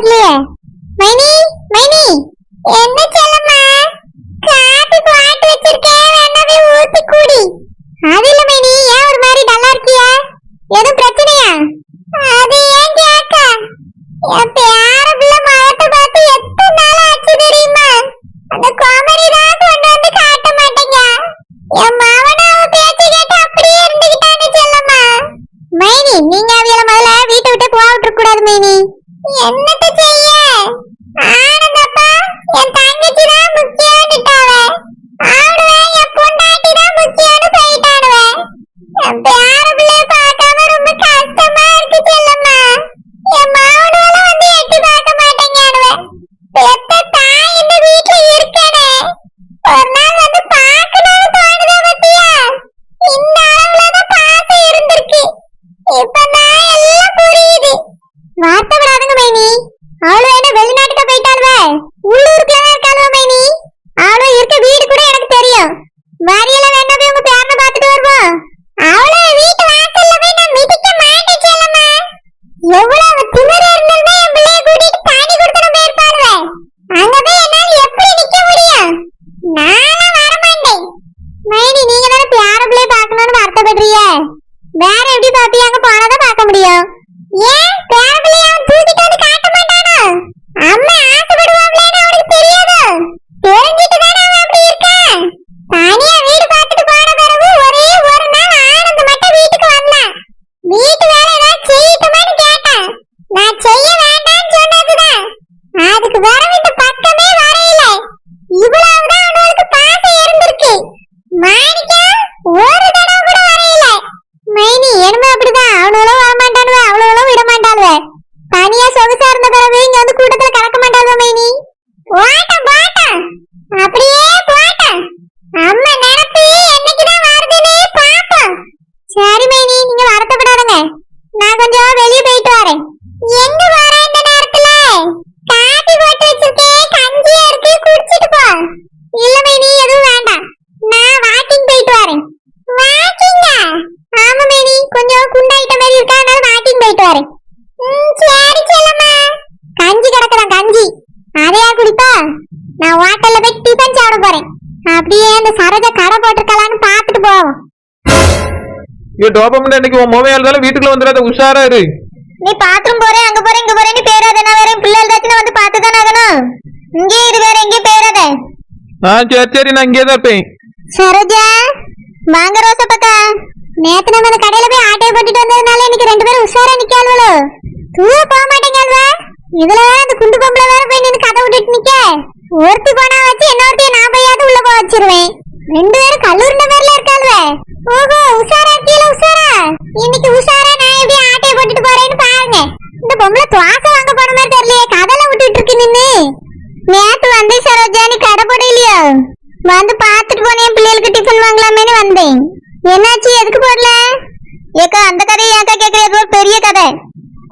இருக்காங்கன்னு தெரியலையே மைனி மைனி என்ன செல்லம்மா காபி பாட்டு வச்சிருக்கேன் வேணா போய் ஊத்தி குடி. அது இல்ல மைனி ஏன் ஒரு மாதிரி டல்லா இருக்கிய? எதுவும் பிரச்சனையா? அது ஏன் கேக்க என் பேர பிள்ளை மகத்தை பார்த்து எத்தனை நாள் ஆச்சு தெரியுமா? அந்த கோமரி தான் கொண்டு வந்து காட்ட மாட்டேங்க. என் மாவன அவ பேச்சு கேட்டு அப்படியே இருந்துகிட்டான்னு செல்லம்மா மைனி நீங்க அவியல முதல்ல வீட்டை விட்டு போக விட்டுற கூடாது மைனி என்னத்த செய்ய? ஆனந்தப்பா என் தங்கச்சி தான் முக்கியம்னுட்டாவ ஆடுவேன் என் பொண்டாட்டி தான் முக்கியம்னு போயிட்டானுவேன் என் பேர பிள்ளைய பார்க்காம ரொம்ப கஷ்டமா இருக்கு செல்லம்மா என் மாவனால வந்து எட்டி பார்க்க மாட்டேங்கானுவேன் பெத்த தாய் இந்த வீட்டுல இருக்கனே ஒரு நாள் வந்து பார்க்கணும்னு தோணுதா பத்தியா இந்த அளவுலதான் பாசம் இருந்திருக்கு இப்பதான் எல்லாம் புரியுது வார்த்தைப்படாதுங்க மைனி அவளும் என்ன வெளிநாட்டுக்கு போயிட்டாளுவ உள்ளூருக்குள்ள இருக்காளுவ மைனி அவளும் இருக்க வீடு கூட எனக்கு தெரியும் வரியல வேணா போய் உங்க பேரனை பார்த்துட்டு வருவோம் அவளும் வீட்டு வாசல்ல போய் நான் மிதிக்க மாட்டேன் செல்லம்மா எவ்வளவு திமிர இருந்தாலுமே என் பிள்ளைய கூட்டிட்டு தாண்டி கொடுத்துட போயிருப்பாளுவ அங்க போய் என்னால எப்படி நிக்க முடியும் நானும் வரமாட்டேன் மைனி நீங்க தானே பேர பிள்ளைய பார்க்கணும்னு வருத்தப்படுறீங்க வேற எப்படி பாப்பி அங்க போனாதான் பார்க்க முடியும் ஏன் பேர பிள்ளைய அவன் தூக்கிட்டு வந்து காட்ட மாட்டானோ அம்மா ஆசைப்படுவாங்களேன்னு அவனுக்கு தெரியாது தெரிஞ்சிட்டு தானே அவன் அப்படி இருக்கான் தனியா வீடு பார்த்துட்டு போன பிறகு ஒரே ஒரு நாள் ஆனந்த மட்டும் வீட்டுக்கு வந்தான் வீட்டு வேலை ஏதாவது செய்யட்டுமான்னு கேட்டான் நான் செய்ய வேண்டாம்னு சொன்னதுதான் அதுக்கு பிறகு இந்த பக்கமே வரையில இவ்வளவுதான் அவனுக்கு பாசம் இருந்திருக்கு மாணிக்கம் ஒரு தடவை கூட வரையில மைனி என்னமோ அப்படிதான் அவனும் வரமாட்டானுவ அவ்வளவு விட மாட்டாளுவ தனியா சொகுசா இருந்த பிறகு இங்க வந்து கூட்டத்துல கலக்க மாட்டாளுவ மைனி ஓட்டம் போட்டம் அப்படியே போட்டம் அம்மா நினப்பு என்னைக்குதான் வருதுன்னு பாப்போம் சரி மைனி நீங்க வருத்தப்படாதுங்க நான் கொஞ்சம் வெளியே போயிட்டு வரேன் எங்க வரேன் இந்த நேரத்துல காபி போட்டு வச்சிருக்கேன் கஞ்சியா இருக்கு குடிச்சிட்டு போ இல்ல மைனி எதுவும் வேண்டாம் நான் வாக்கிங் போயிட்டு வரேன் வாக்கிங்கா ஆமா மேனி கொஞ்சம் குண்டாயிட்ட மாதிரி இருக்கா அதனால வாக்கிங் போயிட்டு வரேன் ம், சரி செல்லம்மா கஞ்சி கிடக்குதான் கஞ்சி அதையா குடிப்பா நான் ஹோட்டல்ல போய் டிஃபன் சாப்பிட போறேன் அப்படியே அந்த சரோஜா கடை போட்டிருக்கலான்னு பார்த்துட்டு போவோம் இங்க டோபமெண்ட் இன்னைக்கு உன் மொபைல் இருந்தாலும் வீட்டுக்குள்ள வந்துடாத உஷாரா இரு. நீ பாத்ரூம் போறேன் அங்க போறேன் இங்க போறேன்னு பேராத நான் வேற பிள்ளை ஏதாச்சும் வந்து பார்த்து தானே ஆகணும். இங்கே இது வேற எங்கே பேராத. ஆ சரி சரி நான் இங்கே தான் இருப்பேன். சரோஜா வாங்க ரோசா பக்கா. நேத்து நம்ம அந்த கடையில போய் ஆட்டையை போட்டுட்டு வந்ததுனால இன்னைக்கு ரெண்டு பேரும் உஷாரா நிக்காளுவலோ தூர போக மாட்டேங்காள்வ இதுல வேற அந்த குண்டு பொம்பளை வேற போய் நின்னு கதை விட்டுட்டு நிக்க. ஒருத்தி போனா வச்சு இன்னொருத்தைய நான் போயாவது உள்ள போக வச்சிருவேன். ரெண்டு பேரும் கல்லூரின பேர்ல இருக்காளுவ. ஓஹோ உஷாரா கீழ உஷாரா. இன்னைக்கு உஷாரா நான் எப்படி ஆட்டையை போட்டுட்டு போறேன்னு பாருங்க. இந்த பொம்பளை துவாசை வாங்க போன மாதிரி தெரியலையே கதல விட்டுட்டு இருக்கு நின்னு. நேத்து வந்து சரோஜா நீ கடை போட இல்லையா? வந்து பாத்துட்டு போனேன் பிள்ளைகளுக்கு டிஃபன் வாங்கலாமேன்னு வந்தேன். என்னாச்சு எதுக்கு போடல? ஏக்கா அந்த கதையை ஏக்கா கேக்குறது ஒரு பெரிய கதை.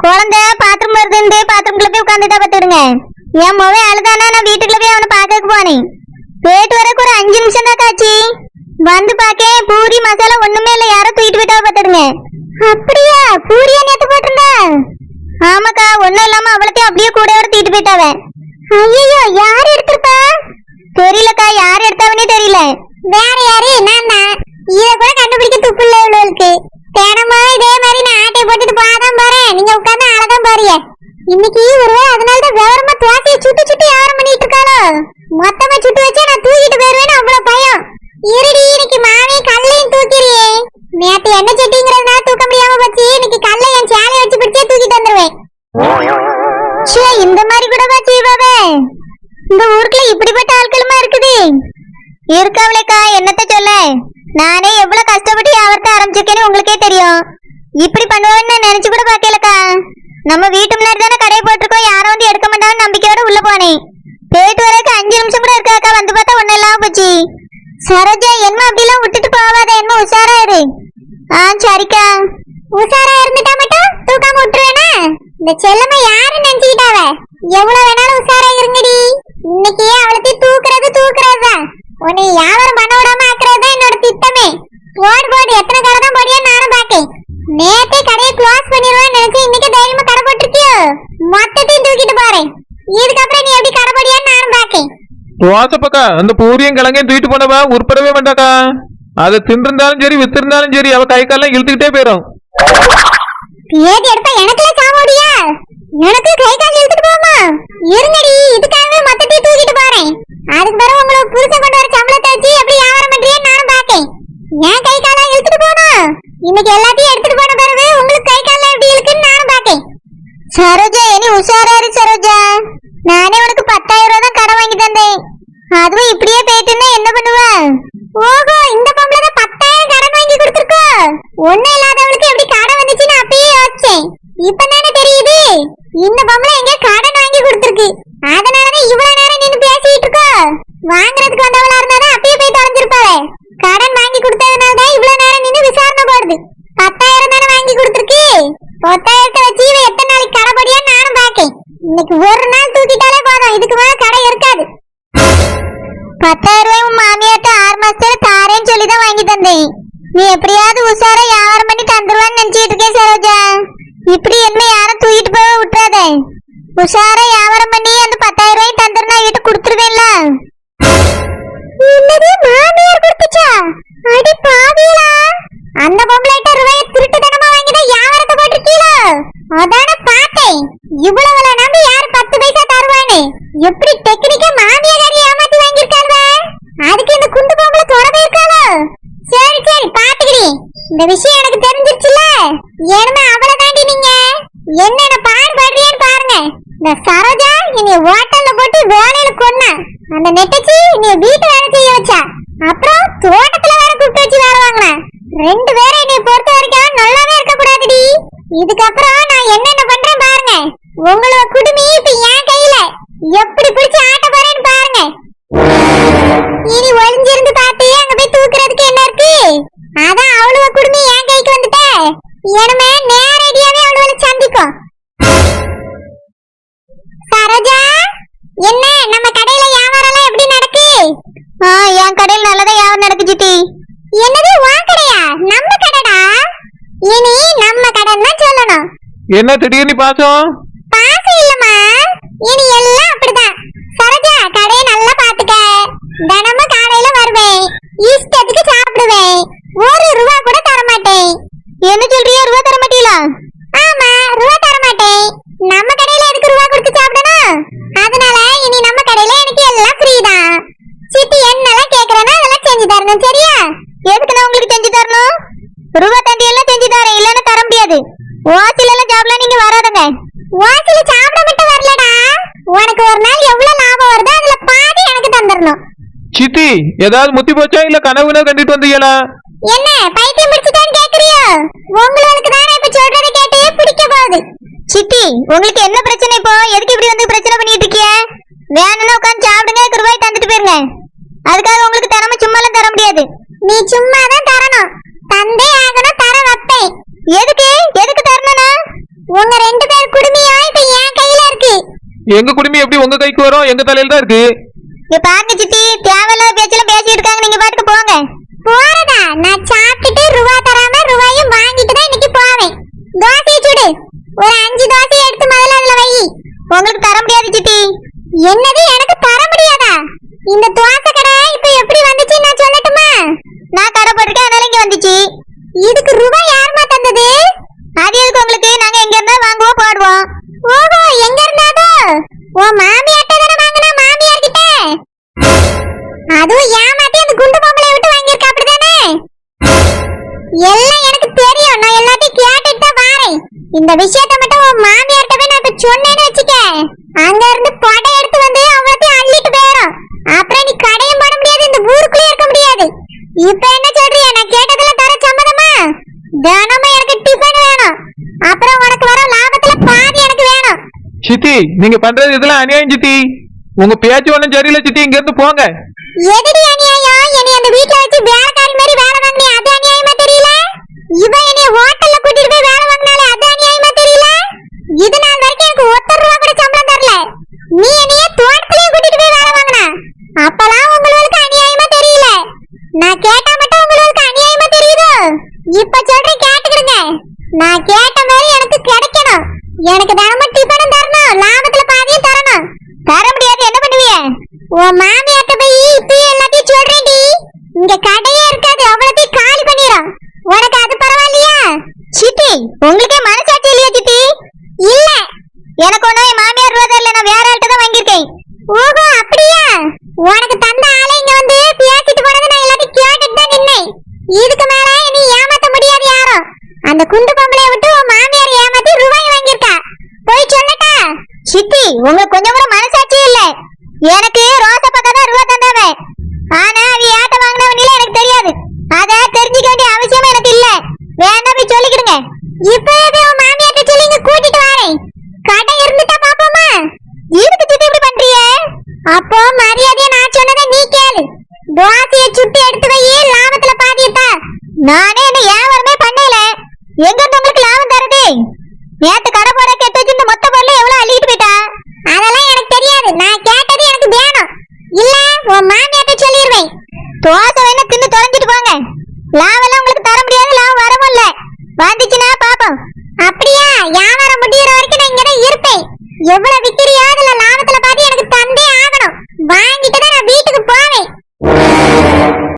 குழந்தை பாத்ரூம் வருதுன்னு பாத்ரூம்குள்ள போய் உட்காந்துட்டா பாத்துடுங்க என் மொழி அழுதானா? நான் வீட்டுக்குள்ள போய் அவனை பார்க்க போனேன். போயிட்டு வரக்கு ஒரு அஞ்சு நிமிஷம் தான் காச்சு வந்து பாக்கேன் பூரி மசாலா ஒண்ணுமே இல்ல. யாரோ தூக்கிட்டு போயிட்டா பாத்துடுங்க. அப்படியா? பூரியா நேத்து போட்டிருந்தா? ஆமாக்கா ஒண்ணும் இல்லாம அவளத்தையும் அப்படியே கூட வர தூக்கிட்டு போயிட்டாவன் ஐயோ யார் எடுத்திருப்பா? தெரியலக்கா யார் எடுத்தாவனே தெரியல. வேற யாரு? நான் தான் இத கூட கண்டுபிடிக்க துப்பு இல்ல இவ்வளவுக்கு தினமும் இதே மாதிரி நான் ஆட்டை போட்டுட்டு போகாதான் போறேன் நீங்க உட்கார்ந்து அழகான் பாருங்க. இன்னைக்கு ஒருவேளை அதனால தான் விவரமா துவாசியை சுட்டு சுட்டு வியாபாரம் பண்ணிட்டு இருக்காளோ? மொத்தமா சுட்டு வச்சா நான் தூக்கிட்டு போயிருவேன்னு அவ்வளவு இந்த செல்லம யாரு நினைச்சுக்கிட்டாவ? எவ்வளவு வேணாலும் உஷாரா இருங்கடி இன்னைக்கு அவளுக்கு தூக்குறது தூக்குறது தான் உன்னை வியாபாரம் பண்ண விடாம ஆக்குறது தான் என்னோட திட்டமே. போடு போடு. எத்தனை கடை தான் போடியா நானும் பாக்கேன் நேத்தே கடையை க்ளோஸ் பண்ணிடுவான்னு நினைச்சு இன்னைக்கு தைரியமா கடை போட்டிருக்கியோ? மொத்தத்தையும் தூக்கிட்டு போறேன். இதுக்கப்புறம் நீ எப்படி கடபடியான்னு நானும் பாக்கேன் தோசை அந்த பூரியும் கிழங்கையும் தூக்கிட்டு போனவா உருப்படவே மாட்டாக்கா. அதை தின்றிருந்தாலும் சரி வித்திருந்தாலும் சரி அவ கை காலம் இழுத்துக்கிட்டே போயிடும் ஏது எடுத்தா எனக்குல சாவோடியா எனக்கு கை கால் இழுத்துட்டு போமா இருங்கடி இதுக்காகவே மொத்தத்தையும் தூக்கிட்டு போறேன். அதுக்கு பிறகு உங்களுக்கு புருஷன் கொண்டு வர சம்பளத்தை வச்சு எப்படி வியாபாரம் பண்றியே நானும் பாக்கேன் ஏன் கை காலா இழுத்துட்டு போகணும் இன்னைக்கு எல்லாத்தையும் எடுத்துட்டு போன பிறகு உங்களுக்கு கை கால எப்படி இழுக்குன்னு நானும் பாக்கேன் சரோஜா இனி உஷாராரு சரோஜா. நானே உனக்கு பத்தாயிரம் ரூபாய் தான் கடன் வாங்கி தந்தேன். அதுவும் இப்படியே போயிட்டு இருந்தா என்ன பண்ணுவ? ஓஹோ இந்த பொம்பளை தான் பத்தாயிரம் கடன் வாங்கி கொடுத்துருக்கோ. ஒன்னும் இல்ல எப்படி கடன் வந்துச்சுன்னு அப்பயே யோசிச்சேன் இப்பதானே தெரியுது இந்த பொம்பளை எங்க கடன் வாங்கி கொடுத்துருக்கு அதனாலதான் இவ்வளவு நேரம் நின்னு பேசிட்டு இருக்கோ வாங்குறதுக்கு வந்தவளா இருந்தாதான் அப்பயே போய் தொலைஞ்சிருப்பாவே கடன் வாங்கி கொடுத்ததுனால தான் இவ்வளவு நேரம் நின்னு விசாரணை பத்தாயிரம் தானே வாங்கி கொடுத்துருக்கு? பத்தாயிரத்தை வச்சு இவ எத்தனை நாளைக்கு கடைபடியா நானும் பாக்கேன் இன்னைக்கு ஒரு நாள் தூக்கிட்டாலே போதும். இதுக்கு மேல கடை இருக்காது. பத்தாயிரம் ரூபாய் உன் மாமியாட்ட ஆறு மாசத்துல தாரேன்னு சொல்லி தான் வாங்கி தந்தேன். நீ எப்படியாவது உஷாரா வியாபாரம் பண்ணி தந்துருவான்னு நினைச்சிட்டு இருக்கேன் சரோஜா. இப்படி என்ன யாரும் தூக்கிட்டு போக விட்டுறாத. உஷாரா வியாபாரம் பண்ணி அந்த பத்தாயிரம் ரூபாய் தந்துரு நான் வீட்டு கொடுத்துருவேன்ல என்னது மாமியார் கொடுத்துச்சா அடி பாவியலா அந்த பொம்பளைட்ட ரூபாய திருட்டுத்தனமா வாங்கி தான் வியாபாரத்தை போட்டிருக்கீங்களோ அதான பார்த்தேன் இவ்வளவுல நம்பி யார் பத்து பைசா தருவானே எப்படி டெக்னிக்கா மாமியாரி ஏமாத்தி வாங்கியிருக்காங்க அதுக்கு இந்த குண்டு பொம்பளை தொடர்பு இருக்காளோ சரி சரி பாத்துக்கிறேன் இந்த விஷயம் எனக்கு தெரிஞ்சிருச்சுல ஏன்னா அவளை தாண்டி நீங்க. என்னென்ன பாடுபடுறீன்னு பாருங்க. இந்த சரோஜா நீ ஹோட்டல்ல போட்டு வேலையில கொன்ன. அந்த நெட்டச்சி நீ வீட்டு வேலை செய்ய வச்சா. அப்புறம் தோட்டத்துல வேற கூப்பிட்டு வச்சு வேலை வாங்கின. ரெண்டு பேரும் என்னை பொறுத்த வரைக்கும் நல்லாவே இருக்க கூடாதுடி இதுக்கப்புறம் நான் என்னென்ன பண்றேன் பாருங்க. உங்களோட குடுமி இப்ப என் கையில. எப்படி பிடிச்சு ஆட்ட போறேன்னு பாருங்க. இனி ஒளிஞ்சிருந்து பார்த்து அங்க போய் தூக்குறதுக்கு என்ன இருக்கு அதான் அவ்வளவு குடுமி என் கைக்கு வந்துட்ட. இனிமே நேரடியாவே அவ்வளவு சந்திக்கும் சரோஜா என்ன? நம்ம கடையில வியாபாரம் எல்லாம் எப்படி நடக்கு? ஆ என் கடையில நல்லதா வியாபாரம் நடக்கு சித்தி. என்னது உன் கடையா? நம்ம கடைடா? இனி நம்ம கடைன்னு சொல்லணும். என்ன திடீர்னு பாசம்? பாசம் இல்லம்மா. இனி எல்லாம் அப்படிதான். சரோஜா கடையை நல்லா பாத்துக்க. தினமும் காலையில வருவேன் இஷ்டத்துக்கு சாப்பிடுவேன் ஒரு ரூபா கூட தர மாட்டேன் என்ன சொல்றியா ரூபா தர மாட்டீங்களா ஆமா ரூபா தர மாட்டேன் நம்ம கடையில எதுக்கு ரூபா கொடுத்து சாப்பிடணும் அதனால இனி நம்ம கடையில எனக்கு எல்லாம் ஃப்ரீ தான் சித்தி என்னெல்லாம் கேக்குறேன்னா அதெல்லாம் செஞ்சு தரணும் சரியா எதுக்கு நான் உங்களுக்கு செஞ்சு தரணும் ரூபா தண்டி எல்லாம் செஞ்சு தரேன் இல்லைன்னா தர முடியாது. ஓசில எல்லாம் சாப்பிடலாம் நீங்க வராதுங்க. ஓசில சாப்பிட மட்டும் வரலடா. உனக்கு ஒரு நாள் எவ்வளவு லாபம் வருதோ அதுல பாதி எனக்கு தந்துடணும் சித்தி ஏதாவது முத்தி போச்சா? இல்ல கனவுனா கண்டிட்டு வந்தீங்களா? என்ன? பைத்தியம் பிடிச்சிட்டான்னு கேக்குறியோ? உங்களுக்கு தானே இப்ப சொல்றதை கேட்டே பிடிக்க போகுது. சித்தி உங்களுக்கு என்ன பிரச்சனை இப்போ? எதுக்கு இப்படி வந்து பிரச்சனை பண்ணிட்டு இருக்கிய? வேணும்னா உட்காந்து சாப்பிடுங்க ரூபாய் தந்துட்டு போயிருங்க. அதுக்காக உங்களுக்கு தினமும் சும்மாலாம் தர முடியாது. நீ சும்மா தான் தரணும். தந்தே ஆகணும் தர வைப்பேன். எதுக்கு? எதுக்கு தரணும்னா? உங்க ரெண்டு பேர் குடுமையா இப்ப என் கையில இருக்கு. எங்க குடுமி எப்படி உங்க கைக்கு வரும்? எங்க தலையில தான் இருக்கு. இங்க பாருங்க சித்தி தேவையில்லாத பேச்செல்லாம் பேசிட்டு இருக்காங்க. நீங்க பாட்டுக்கு போங்க. போறதா? நான் சாப்பிட்டுட்டு ரூபா தராம ரூபாயும் வாங்கிட்டு தான் இன்னைக்கு போவேன். தோசையை சுடு. ஒரு அஞ்சு தோசை எடுத்து முதல்ல அதுல வை. உங்களுக்கு தர முடியாது சித்தி. என்னது? எனக்கு தர முடியாதா? இந்த விஷயத்த மட்டும் உன் மாமியார்ட்ட போய் நான் இப்ப சொன்னேன்னு வச்சுக்க. அங்க இருந்து படை எடுத்து வந்து அவ்வளோத்தையும் அள்ளிட்டு போயிடும் அப்புறம் நீ கடையும் போட முடியாது இந்த ஊருக்குள்ளே இருக்க முடியாது. இப்ப என்ன சொல்றியா? நான் கேட்டதெல்லாம் தர சம்மதமா? தினமும் எனக்கு டிஃபன் வேணும். அப்புறம் உனக்கு வர லாபத்துல பாதி எனக்கு வேணும். சித்தி நீங்க பண்றது இதெல்லாம் அநியாயம் சித்தி. உங்க பேச்சு ஒண்ணும் சரியில்லை சித்தி இங்க இருந்து போங்க. எதிரி அநியாயம்? என்னை அந்த வீட்ல வச்சு வேலைக்காரி மாதிரி வேலை இப்ப சொல்றேன் கேட்டுக்கிடுங்க. நான் கேட்ட மாதிரி எனக்கு கிடைக்கணும். எனக்கு தினமும் டிஃபனும் தரணும். லாபத்துல பாதியும் தரணும். தர முடியாது என்ன பண்ணுவீங்க உன் மாமியாட்ட போய் இப்பயே எல்லாத்தையும் சொல்றேன்டி. இங்க கடையே இருக்காது. அவ்வளோத்தையும் எனக்கு ரோச பக்கம் தான் ரூபா தந்தாவே ஆனா அவ ஏட்ட வாங்கினவனில எனக்கு தெரியாது. அத தெரிஞ்சுக்க வேண்டிய அவசியம் எனக்கு இல்ல. வேணா போய் சொல்லிக்கிடுங்க. இப்பவே போய் உன் மாமியார்ட்ட சொல்லி இங்க கூட்டிட்டு வரேன். கடை இருந்துட்டா பாப்போமா? இதுக்கு சித்தி இப்படி பண்றியே? அப்போ மரியாதையை நான் சொன்னதை நீ கேளு. தோசையை சுட்டு எடுத்து வை லாபத்துல பாதியத்தா நானே என்ன வியாபாரமே பண்ணல. எங்க இருந்து உங்களுக்கு லாபம் தருது? நேத்து கடை